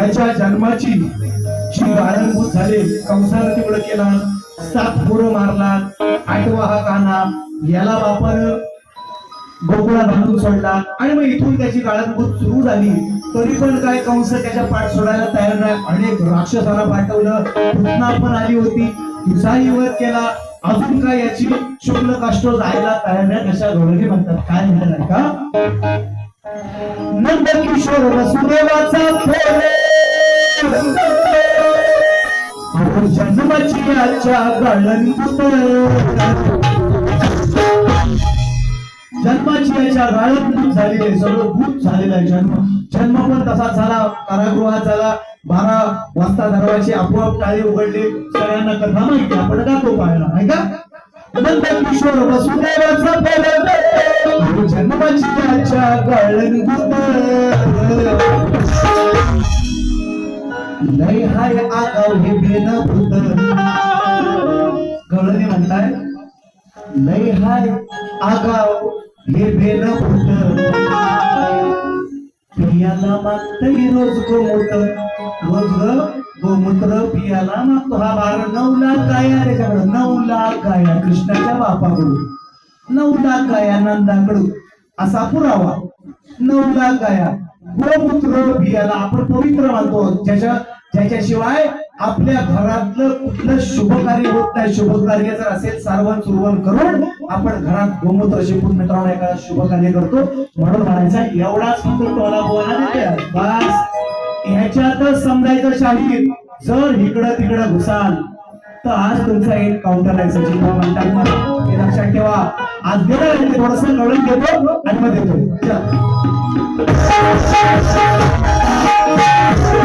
त्याच्या जन्माची जी गाळणभूत झाले कंसानं तिकडं केला सात पोरं मारला आठवा हा काना याला बापानं गोकुळा बांधून सोडला. आणि मग इथून त्याची गाळणभूत सुरू झाली. तरी पण काय कंस त्याच्या पाठ सोडायला तयार नाही. अनेक राक्षसाला पाठवलं. पुतना पण आली होती. तिचाही वध केला. अजून काय याची शुक्ल काष्ट जायला तयार नाही कशा धोरणे म्हणतात. काय म्हणतात का नंद किशोर वसुदेवाचा जन्माची आजच्या जन्माची याच्या गाळणीत झालेले सगळं भूत झालेला जन्म. जन्म पण तसाच झाला कारागृहात झाला. बारा वाजता दरवाजे आपोआप टाळे उघडले. सगळ्यांना कथा माहिती आपण का तो पाहिला? नाही का? नंद वसुदेवाचा फोन जन्माची याच्या गाळणीत लय हाय आगाव हे बेना भूत कळणे म्हणताय? लय हाय आगाव हे बेना भूत पियाला मागतय रोज गोमूत रोज गोमूत्र पियाला मागतो. हा बारा नऊ लाख गाया त्याच्याकडे नऊ लाख गाया कृष्णाच्या बापाकडून. नऊ लाख गाया नंदाकडून. असा पुरावा. नऊ लाख गाया गोमूत्र पियाला. आपण पवित्र मानतो. ज्याच्या त्याच्याशिवाय आपल्या घरातलं कुठलं शुभ कार्य होत नाही. शुभ कार्य जर असेल सारवण सुरवण करून आपण घरात गोमूत्र शिकून मित्रांनो एखादा शुभ कार्य करतो. म्हणून म्हणायचा एवढाच फक्त टोला बोला बस. ह्याच्यातच समजायचं शाहीर जर इकडं तिकडं घुसाल तर आज तुमचा एक काउंटर आहे सचिन भाऊ म्हणतात हे लक्षात ठेवा. आज गेलं थोडस कळून घेतो आणि मग देतो.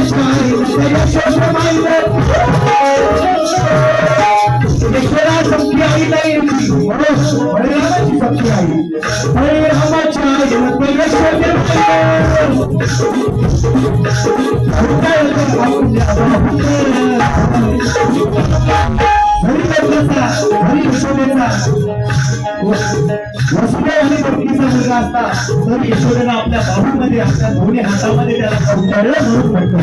चला. शक्ती आई नाही म्हणून बळीरामाची शक्ती आई बळीरामाच्या आईनं पैलशक्ती हरी लग्नाचा हरी यशोदेचा वसुदेव आणि भक्तीचा मुलगा असता तर यशोदेनं आपल्या बाहूमध्ये आपल्या दोन्ही हातामध्ये त्याला कौटाळलं म्हणून म्हटलं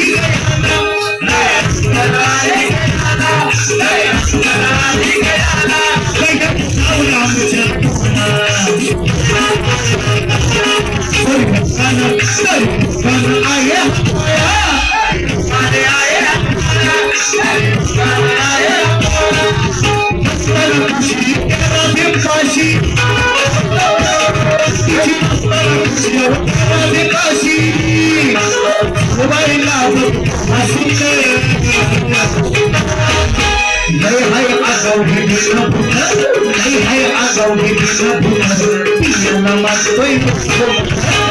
Hey, hey, I go get you some booze. Be in the muscle,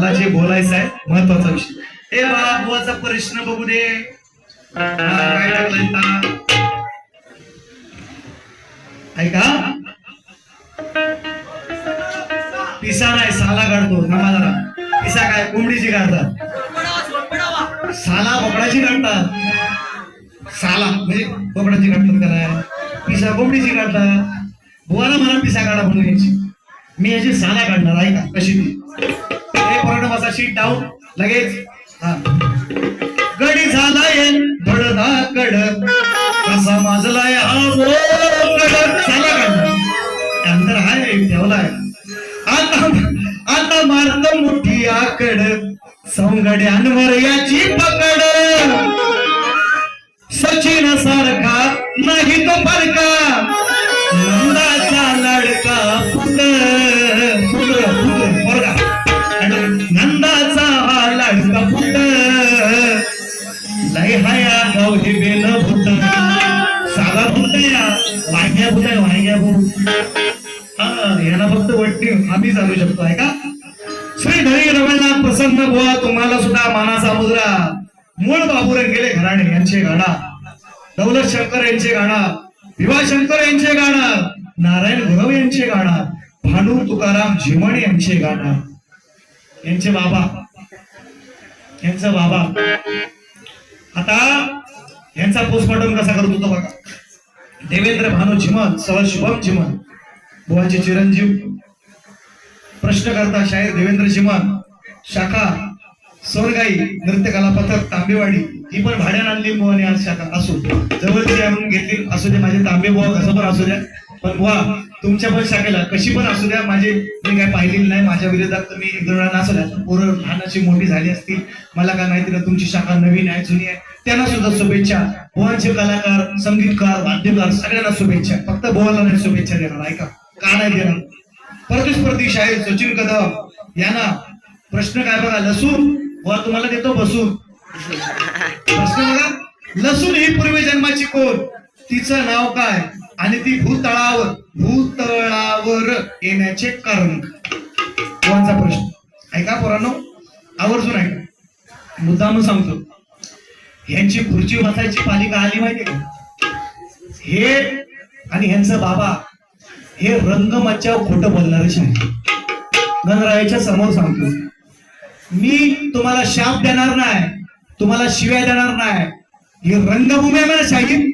मला जे बोलायचं आहे महत्त्वाचा विषय. ए बाळा बुवाचा प्रश्न बघू दे. ऐका. पिसा नाही साला काढतो. नमा जरा. पिसा काय कोंबडीची काढतात. साला बोकडाची काढतात. साला म्हणजे बोकडाची काढतात काय पिसा कोंबडीची काढतात. बुवाला मला पिसा काढा म्हणून यायची मी याची साला काढणार ऐका कशी ती. हे पूर्ण माझा शीट डाऊन लगेच. गडी झालाय धडधा कड कसा माजलाय हा कड साला काढणार अंतर हाय ठेवलाय. आता आता मारत मोठी आकड सौंगड्यांवर याची पकड. सचिन सारखा नाही तो फरका नाव हे बेन भूत साधा भूत या? वाघ्या भूत आहे वाघ्या भूत हा याला फक्त वट्टी आम्ही चालू शकतो आहे का? श्री धरी रवळनाथ प्रसन्न बुवा तुम्हाला सुद्धा मानाचा मुद्रा. मूळ बाबुरंग गेले घराणे यांचे गाणा. दौलत शंकर यांचे गाणं. विवा शंकर यांचे गाणं. नारायण गुरव यांचे गाणं. भानू तुकाराम झिमण यांचे गाणं. यांचे बाबा. यांचा बाबा. आता यांचा पोस्टमॉर्टम कसा करत होतो बघा. देवेंद्र भानू झिमन सह शुभम झिमन बुवाचे चिरंजीव. प्रश्नकर्ता शाहीर देवेंद्र झिमन शाखा सोनगाई नृत्यकला पथक तांबेवाडी. ही पण भाड्यानं आणली बुवाने आज शाखा. असू जवळची म्हणून घेतली. असू दे माझे तांबे बुवा कसं पण असू द्या. पण बुवा तुमच्या पण शाखेला कशी पण असू द्या. माझे मी काय पाहिलेली नाही. माझ्या विरोधात तुम्ही एक दोन वेळा द्या पोरं लहानाची मोठी झाली असतील. मला काय माहिती ना तुमची शाखा नवीन आहे जुनी आहे. त्यांना सुद्धा शुभेच्छा. बुवांचे कलाकार संगीतकार वाद्यकार सगळ्यांना शुभेच्छा. फक्त बुवाला नाही शुभेच्छा देणार ऐका. का नाही देणार? प्रतिस्पर्धी शाहीर सचिन कदम यांना प्रश्न काय बघा लसूण? बुवा तुम्हाला देतो बसून. प्रश्न बघा लसूण ही पूर्वजन्माची कोण? तिचं नाव काय? आणि ती भूतळावर भूतळावर येण्याचे कारण. कोणचा प्रश्न. ऐका पोरांनो आवर्जून ऐका. मुद्दाम सांगतो. ह्यांची खुर्ची बसायची पालिका आली माहिती का? हे आणि यांचं बाबा हे रंगमंचावर खोटं बोलणारे शाही. गणरायाच्या समोर सांगतो. मी तुम्हाला शाप देणार नाही तुम्हाला शिव्या देणार नाही. ही रंगभूमी मला ना शाहीर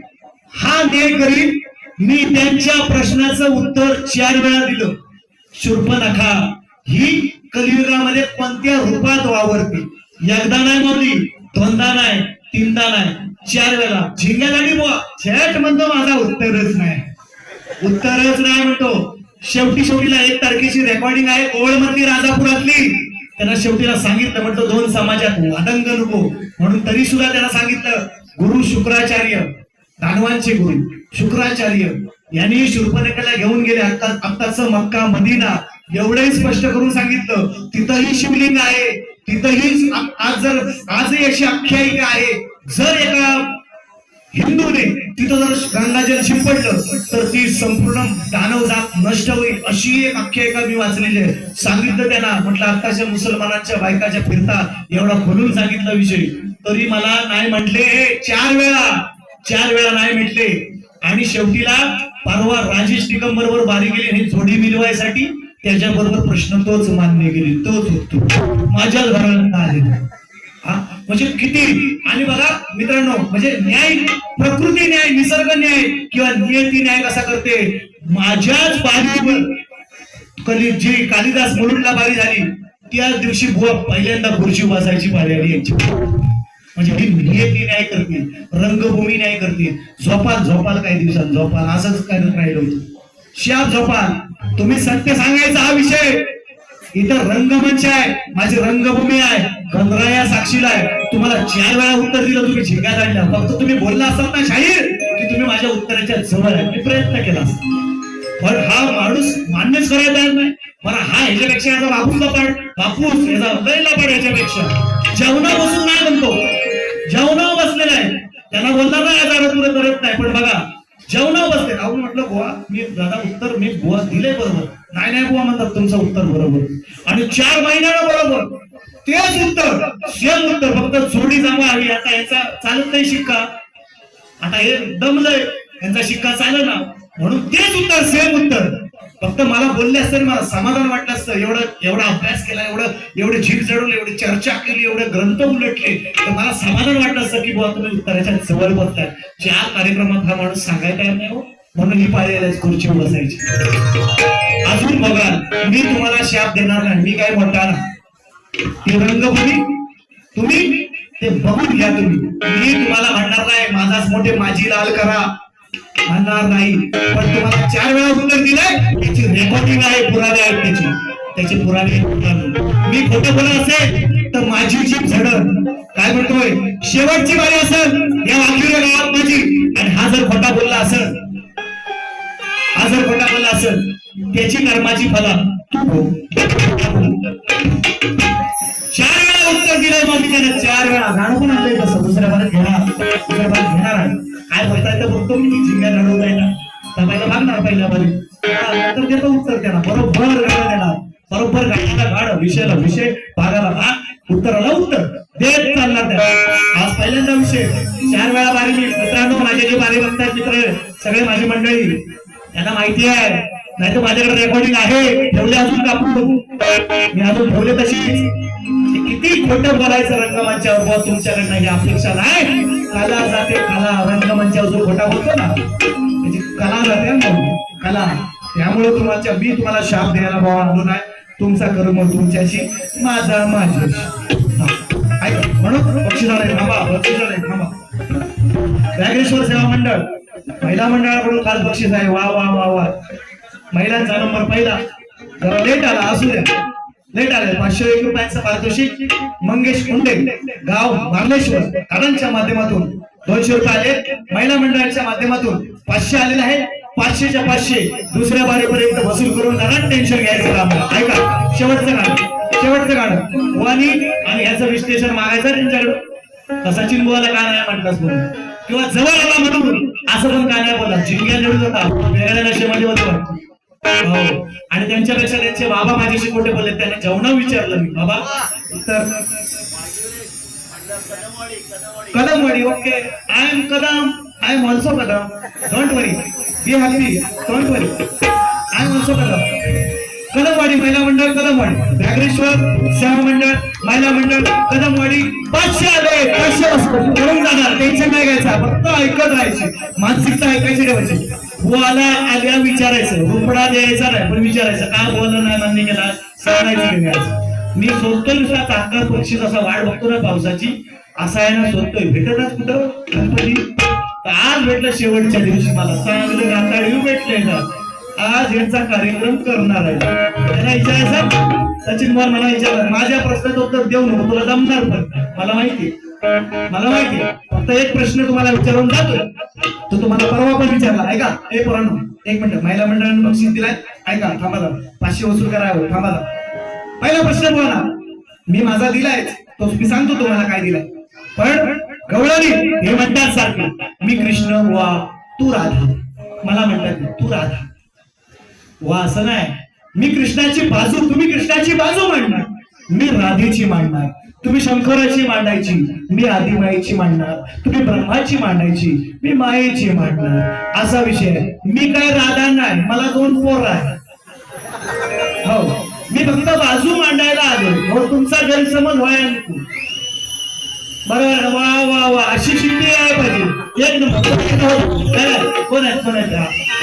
हा न्याय करीन. मी त्यांच्या प्रश्नाचं उत्तर चार वेळा दिलं. शूर्पनखा ही कलियुगामध्ये कोणत्या रूपात वावरते? एकदा नाही मोदी दोनदा नाही. तीनदा नाही चार वेळा. झिंगा झाली बुवा. छेट म्हणतो माझा उत्तरच नाही. उत्तरच नाही म्हणतो. शेवटी शेवटीला एक तारखेची रेकॉर्डिंग आहे ओळमधली राजापुरातली. त्यांना शेवटीला सांगितलं म्हणतो दोन समाजात वादंग नको. म्हणून तरी सुद्धा त्यांना सांगितलं गुरु शुक्राचार्य दानवांचे गुरु शुक्राचार्य यांनी शूर्पणखेला घेऊन गेले. आत्ता आत्ताचं मक्का मदिना एवढंही स्पष्ट करून सांगितलं. तिथंही शिवलिंग आहे. तिथंही आज जर आजही अशी आख्यायिका आहे. जर एका हिंदूने तिथं जर गंगाजल शिंपडलं तर ती संपूर्ण दानव जात नष्ट होईल अशी एक आख्यायिका मी वाचलेली आहे. सांगितलं त्यांना म्हटलं आताच्या मुसलमानांच्या बायकाच्या फिरता एवढा खोलून सांगितला विषय. तरी मला नाही म्हटले चार वेळा चार वेळा नाही म्हटले. आणि शेवटीला परवा राजेश निकम बारी गेली आणि जोडी मिरवायसाठी त्याच्याबरोबर प्रश्न तोच मान्य केली तोच होतो माझ्याच घरात आले हा? म्हणजे किती? आणि बघा मित्रांनो म्हणजे न्याय प्रकृती न्याय निसर्ग न्याय किंवा नियती न्याय कसा करते? माझ्याच बारीवर कली जी कालिदास मुलुंडला बारी झाली त्याच दिवशी बुवा पहिल्यांदा खुर्ची बसायची बारी आली यांची म्हणजे ही नियती न्याय करतील रंगभूमी न्याय करतील. झोपाल झोपाल काही दिवसात झोपाल. असंच काय राहिलं होतं. शाप झोपाल तुम्ही सत्य सांगायचा हा विषय. इथं रंगमंच आहे. माझी रंगभूमी आहे. गंधराया साक्षीला आहे. तुम्हाला चार वेळा उत्तर दिलं तुम्ही झिंगात आणलं फक्त तुम्ही बोलला असतात ना शाहीर की तुम्ही माझ्या उत्तराच्या जवळ आहे. मी प्रयत्न केला असता पण हा माणूस मान्यच करायला तयार नाही. मला हा ह्याच्यापेक्षा याचा बापूसला लपाड बापूस याचा लय लपाड याच्यापेक्षा. जेवणा बसून नाही म्हणतो. जेवणा बसलेला आहे. त्यांना बोलणार नाही आज तुला करत नाही. पण बघा जेवणा बसते राहून म्हटलं बुवा मी दादा उत्तर मी बुवा दिले बरोबर. नाही नाही बुवा म्हणतात तुमचं उत्तर बरोबर. आणि चार महिन्याला बरोबर. तेच उत्तर सेम उत्तर फक्त जोडी जमा आली आता याचा चालत नाही शिक्का. आता हे दमलंय यांचा शिक्का चालला ना. म्हणून तेच उत्तर सेम उत्तर. फक्त मला बोलले असतं मला समाधान वाटलं असतं. एवढं एवढा अभ्यास केला एवढं एवढे झीक जडवले एवढी चर्चा केली एवढे ग्रंथ उलटले. तर मला समाधान वाटलं असतं की बुवा तुम्ही उत्तराच्या जवळ बसताय ज्या कार्यक्रमात हा माणूस सांगायला तयार नाही हो. म्हणून ही पाळी खुर्ची बसायची अजून बघा मी तुम्हाला शाप देणार नाही. मी काय म्हणणार ना? ती रंगभूमी तुम्ही ते बघून घ्या तुम्ही. मी तुम्हाला म्हणणार नाही माझाच मोठे माझी लाल करा. म्हणणार नाही. पण तुम्हाला चार वेळा उत्तर दिलंय त्याची रेकॉर्डिंग आहे पुरावे आहेत त्याची त्याचे पुरावे मी खोटं बोलत असेल तर माझी जीभ झडत काय म्हणतोय? शेवटची बारी असेल या वाकिवल्या गावात माझी. आणि हा जर खोटा बोलला असेल हा जर खोटा बोलला असेल त्याची कर्माची फला तू चार वेळा उत्तर दिलंय माझी मी त्याला चार वेळा. गाणं पण आणलंय तसं? दुसऱ्या भागात घेणार. दुसऱ्या भागात घेणार आहे. काय म्हणताय तर बघतो मी झिंगा लढवताय ना तर पहिला मागणार पहिल्या बारीत हा, देतो उत्तर त्याला. बरोबर गाडा देणार बरोबर गाड्याला गाड विषयाला विषय भागाला भाग उत्तराला उत्तर. देत चालणार त्याला आज पहिल्यांदा विषय. चार वेळा बारी मी. मित्रांनो माझे जे बारी बघतात मित्र सगळे माझी मंडळी त्यांना माहिती आहे. नाही तर माझ्याकडे रेकॉर्डिंग आहे. ठेवले अजून कापून बघू? मी अजून ठेवले तशी किती खोटं बोलायचं रंगमंचावर बुवा तुमच्याकडनं ही अपेक्षा नाही. कला जाते कला. रंगमंचावर जो खोटा होतो ना त्याची कला जाते ना कला. त्यामुळे तुम्हाला मी तुम्हाला शाप द्यायला भाव आणलो नाही तुमचा कर्म तुमच्याशी माझा माझ्याशी. म्हणून बक्षिसालय थांबा बक्षिसालय थांबा. व्याघ्रेश्वर सेवा मंडळ. महिला मंडळाकडून काल बक्षीस आहे. वा वा वा वा. महिलांचा नंबर पहिला. जरा लेट आला असू द्या. लेट आले पाचशे एक रुपयांचा पारितोषिक. मंगेश कुंडे गाव मार्लेश्वर कानांच्या माध्यमातून. दोनशे रुपये आले. महिला मंडळाच्या माध्यमातून पाचशे आलेले आहे पाचशेच्या पाचशे दुसऱ्या बारीपर्यंत वसूल करून जरा टेन्शन घ्यायचं काम ऐका शेवटचं गाणं. शेवटचं गाणं. वाणी आणि याचं विश्लेषण मागायचं त्यांच्याकडे तर सचिन बुवाला का नाही म्हटलंच म्हणून. किंवा जवळ आला म्हणून. असं पण का नाही बोला जिंक्या निवडून होता वेगळ्या नशेमध्ये होतं. हो. आणि त्यांच्यापेक्षा त्यांचे बाबा माझ्याशी मोठे बोलले. त्यांनी जेवणा विचारलं मी बाबा तर Kadamwadi okay. I am Kadam I am also Kadam. Don't worry be happy don't worry I am also Kadam. Kadamwadi महिला मंडळ कदमवाडी. व्याघ्रेश्वर सेवा मंडळ महिला मंडळ कदमवाडी. पाचशे आले पाचशे वाजता. करून जाणार टेन्शन नाही घ्यायचं. फक्त ऐकत राहायची. मानसिकता ऐकायची ठेवायची. बुवाला आल्या विचारायचं. रुपडा द्यायचा नाही पण विचारायचं का बोललं नाही मान्य केला? सांगायचं घ्यायचं मी सोडतोय नुसता ताकद पक्षी असा वाट बघतो ना पावसाची. असा आहे ना शोधतोय भेटतच कुठं? गणपती. आज भेटलं शेवटच्या दिवशी मला. चांगलं गाताळी भेटले ना. आज यांचा कार्यक्रम करणार आहे. त्यांना विचारायचा सचिन कुमार मला विचारलं माझ्या प्रश्नाचं उत्तर देऊ नको. तुला जमणार पण मला माहिती मला माहिती फक्त एक प्रश्न तुम्हाला विचारून जातोय. तो तुम्हाला परवा पण विचारला. ऐका ए पोरांनो एक मिनिट. महिला मंडळाने बक्षीस दिलाय. ऐका थांबा पाचशे वसूल करावं थांबा पहिला प्रश्न तुम्हाला. मी माझा दिलाय. तो मी सांगतो तुम्हाला काय दिलाय. पण गवळणी हे म्हणतात सारखं मी कृष्ण वा तू राधा. मला म्हणतात तू राधा. वा असं नाही. मी कृष्णाची बाजू तुम्ही कृष्णाची बाजू म्हणणार. मी राधेची मांडणार. तुम्ही शंकराची मांडायची मी आदिमाईची मांडणार. तुम्ही ब्रह्माची मांडायची मी मायेची मांडणार. असा विषय मी काय राधा नाही मला दोन पोर आहे हो. मी फक्त बाजू मांडायला आलो हो तुमचा गैरसमज व्हायला नको बरोबर वा वा वा. अशी शिट्टी आहे पाहिजे एक नंबर. कोण आहेत? कोण आहेत?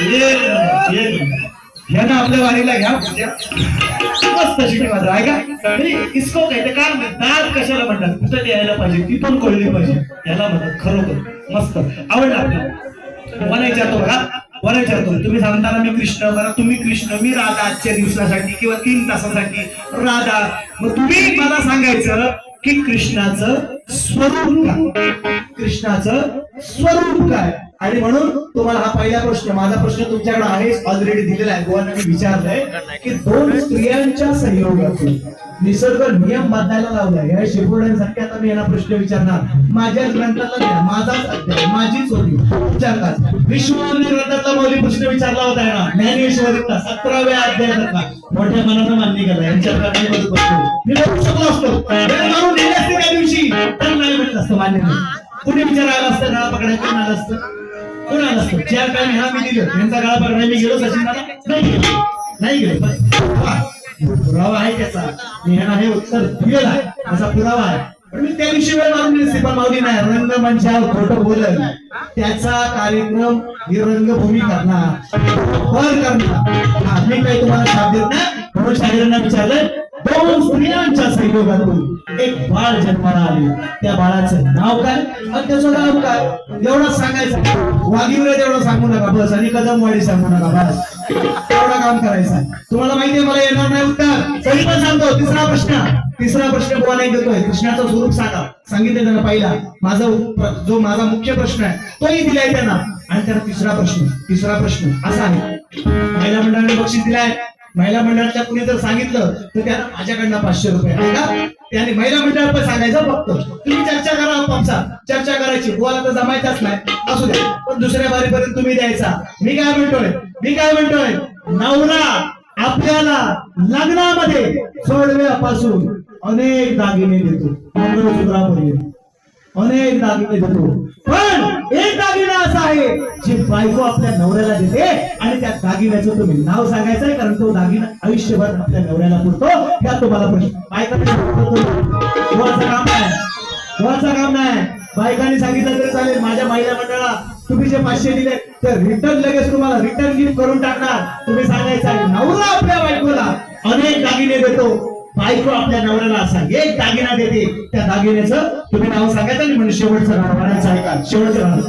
एक नंबर. एक नंबर. ह्यानं आपल्या वारीला घ्या म्हणजे मस्त शिटी मात्र आहे का? इसको काय काय म्हणतात दात कशाला म्हणतात? कुठं यायला पाहिजे? तिथून कळली पाहिजे. याला म्हणतात खरोखर मस्त. आवडला आपल्याला? मला तो बघा मला विचारतो तुम्ही सांगताना मी कृष्ण मला तुम्ही कृष्ण मी राधा आजच्या दिवसासाठी किंवा तीन तासासाठी राधा. मग तुम्ही मला सांगायचं की कृष्णाचं स्वरूप काय? कृष्णाचं स्वरूप काय? आणि म्हणून तुम्हाला हा पहिला प्रश्न माझा प्रश्न तुमच्याकडे आहे ऑलरेडी दिलेला आहे गोवांना मी विचारलंय की दोन स्त्रियांच्या सहयोगातून निसर्ग नियम बांधायला लावलाय. या शिरपुड्यांसाठी आता मी याला प्रश्न विचारणार. माझ्या ग्रंथातला द्या माझाच अध्याय माझीच होती विचारतात विश्वमान्य ग्रंथातला मौली प्रश्न विचारला होता ना ज्ञानेश्वरीचा सतराव्या अध्यायातला. मोठ्या मनानं मान्य केला. यांच्या नाही मी बघू शकलो असतो. मारून असते त्या दिवशी. तर नाही म्हटलं असतं मान्य. कुणी विचारायला असतं ना पकडायचं नाही असतं? कोण आलं चार काय ह्या मी दिलं यांचा गळा पकडायला मी गेलो सचिन दादा नाही गेलो. नाही गेलो. पुरावा आहे त्याचा. मी ह्यांना हे उत्तर दिलेलं आहे. असा पुरावा आहे. पण मी त्या दिवशी वेळ मारून दिली. श्रीपाल माऊली नाही. रंगमंचावर खोटं बोलल त्याचा कार्यक्रम ही रंगभूमी करणार. वर करणार. हा, मी काही तुम्हाला साथ देत नाही. म्हणून शाहिरांना विचारलं दोन स्त्रियांच्या संयोगातून एक बाळ जन्माला आले. त्या बाळाचं नाव काय आणि त्याचं नाव काय? एवढं सांगायचं. वाघिवरे तेवढं सांगू नका. बस. आणि कदमवाडी सांगू नका. बस. तेवढा काम करायचं तुम्हाला माहितीये मला येणार नाही उत्तर. तरी पण सांगतो तिसरा प्रश्न. तिसरा प्रश्न बुवा देतोय? कृष्णाचं स्वरूप सांगा. सांगितलं त्यांना पहिला. माझा जो माझा मुख्य प्रश्न आहे तोही दिलाय त्यांना. आणि त्याला तिसरा प्रश्न. तिसरा प्रश्न असा आहे. महिला मंडळाने बक्षीस दिलाय. महिला मंडळाच्या कुणी जर सांगितलं तर त्याला माझ्याकडनं पाचशे रुपये का? त्याने महिला मंडळ पण सांगायचं फक्त. तुम्ही चर्चा करा आपापसा चर्चा करायची. बोला तर जमायचाच नाही. असू द्या पण दुसऱ्या बारीपर्यंत तुम्ही द्यायचा. मी काय म्हणतोय? मी काय म्हणतोय? नवरा आपल्याला लग्नामध्ये सोडव्यापासून अनेक दागिने देतो. मंगळसूत्रापर्यंत. अनेक दागिने देतो. पण एक दागिना असा आहे जी बायको आपल्या नवऱ्याला देते आणि त्या दागिन्याचं तुम्ही नाव सांगायचं आहे कारण तो दागिना आयुष्यभर आपल्या नवऱ्याला पुरतो. त्या तुम्हाला प्रश्न. बायका काम नाही. कोणाचं काम नाही. बायकांनी सांगितलं तरी चालेल. माझ्या महिला मंडळाला तुम्ही जे पाचशे दिले ते रिटर्न लगेच तुम्हाला रिटर्न गिफ्ट करून टाकणार. तुम्ही सांगायचं आहे नवरा आपल्या बायकोला अनेक दागिने देतो. बायको आपल्या नवऱ्याला असा एक दागिना देते. त्या दागिन्याचं तुम्ही नाव सांगायचं आणि म्हणजे शेवटचं नाव म्हणायचं आहे का शेवटचं नाव.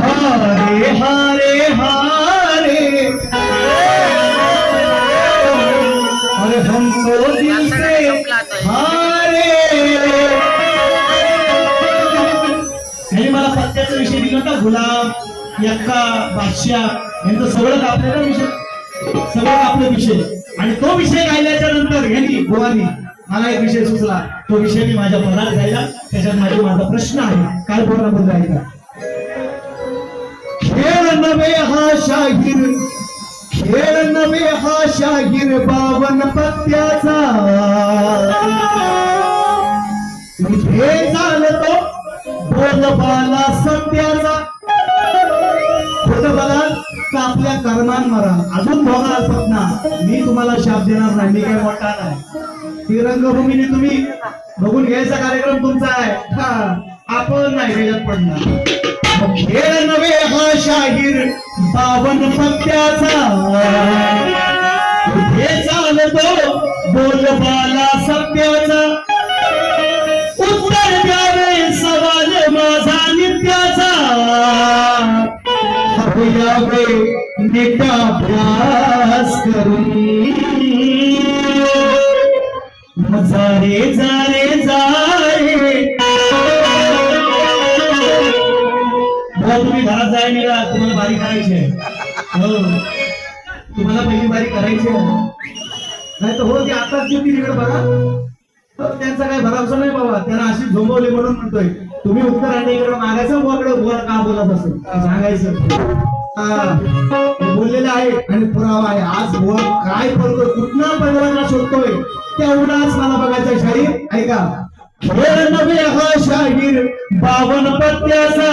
हारे हरे हरे. अरे हमको दिल से हारे मला पत्त्याचा विषय दिला होता गुलाब यक्का बादशाह. यांचं सगळं कापलेला विषय. सगळं आपला विषय. आणि तो विषय गायल्याच्या नंतर यांनी गोवानी मला एक विषय सुचला. तो विषय मी माझ्या मनात गायला त्याच्यात माझे माझा प्रश्न आहे. काय बोलण्याबद्दल बोलला ऐका खेळ नवे हा शाहीर. खेळ नवे हा शाहीर बावन पत्त्याचा. हे झालं तो बोलबाला सत्याचा. बोलबाला तर आपल्या कर्मान मरा. अजून भोगाल स्वप्ना मी तुम्हाला शाप देणार नाही. मी काय मोठा नाही. ती रंगभूमीने तुम्ही बघून घ्यायचा कार्यक्रम तुमचा आहे. हा, आपण नाही त्याच्यात पडणार. खेळ नव्हे हा शाहीर बावन पत्त्याचा हे चालतो बोलबाला सत्याचा. हवयावे नीट अभ्यास करून. जारे जारे भाऊ, तुम्ही घरात जाय निघा तुम्हाला बारी करायची आहे. हो. तुम्हाला पहिली बारी करायची आहे. नाही तर हो ते आताच येतील इकडे बघा. तर त्यांचा काही भरावसा नाही बाबा. त्यांना अशी झोंबवली म्हणून म्हणतोय. तुम्ही उत्तर आणि इकडे मागायचं बोकडे वर का बोलत असेल? सांगायचं? बोललेलं आहे आणि पुरावा आहे. आज वर काय करतोय कुठनं पंधरा शोधतोय तेवढाच मला बघायचं शाहीर ऐका. वेळ नव्हे हा शाहीर. बावन पत्त्याचा.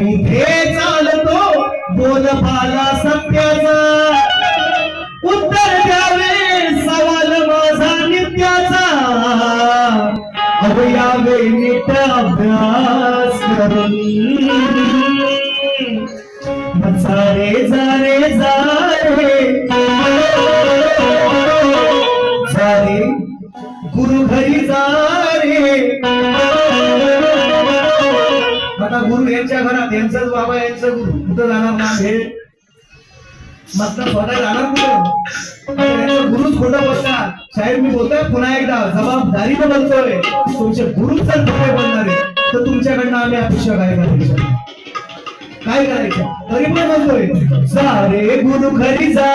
इथे चालतो बोल भाला सत्याचा. उत्तर अवयावे नीट अभ्यास करून. जारे जारे जारे जारे गुरु घरी जारे आता गुरु यांच्या घरात यांचाच बाबा यांचं गुरु कुठं जाणार? ना हे मस्त स्वतः जाणार कुठं गुरुच खोटं साहेब मी बोलतोय पुन्हा एकदा. जबाबदारीनं बोलतोय. तुमचे गुरुच जर खोटे बोलणारे तर तुमच्याकडनं आम्ही अपेक्षा काय करायच्या काय करायचं? तरी पण जा रे गुरु घरी जा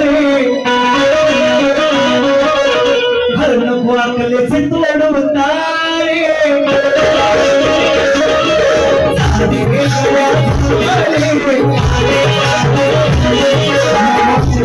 रे हर तोड रे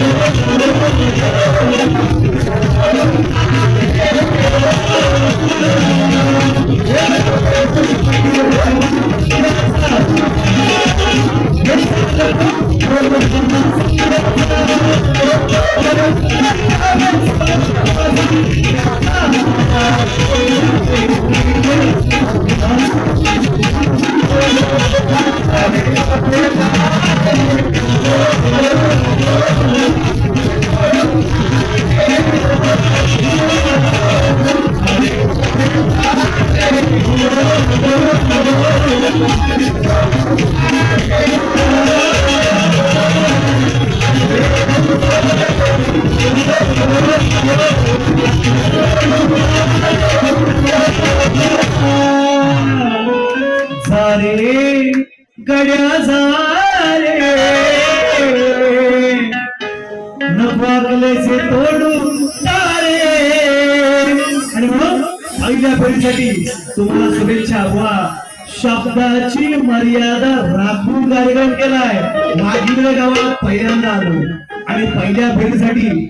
Thank you. मर्यादा राखून कार्यक्रम केलाय. वाघिंद्र गावात पहिल्यांदा आलो. आणि पहिल्या भेटीसाठी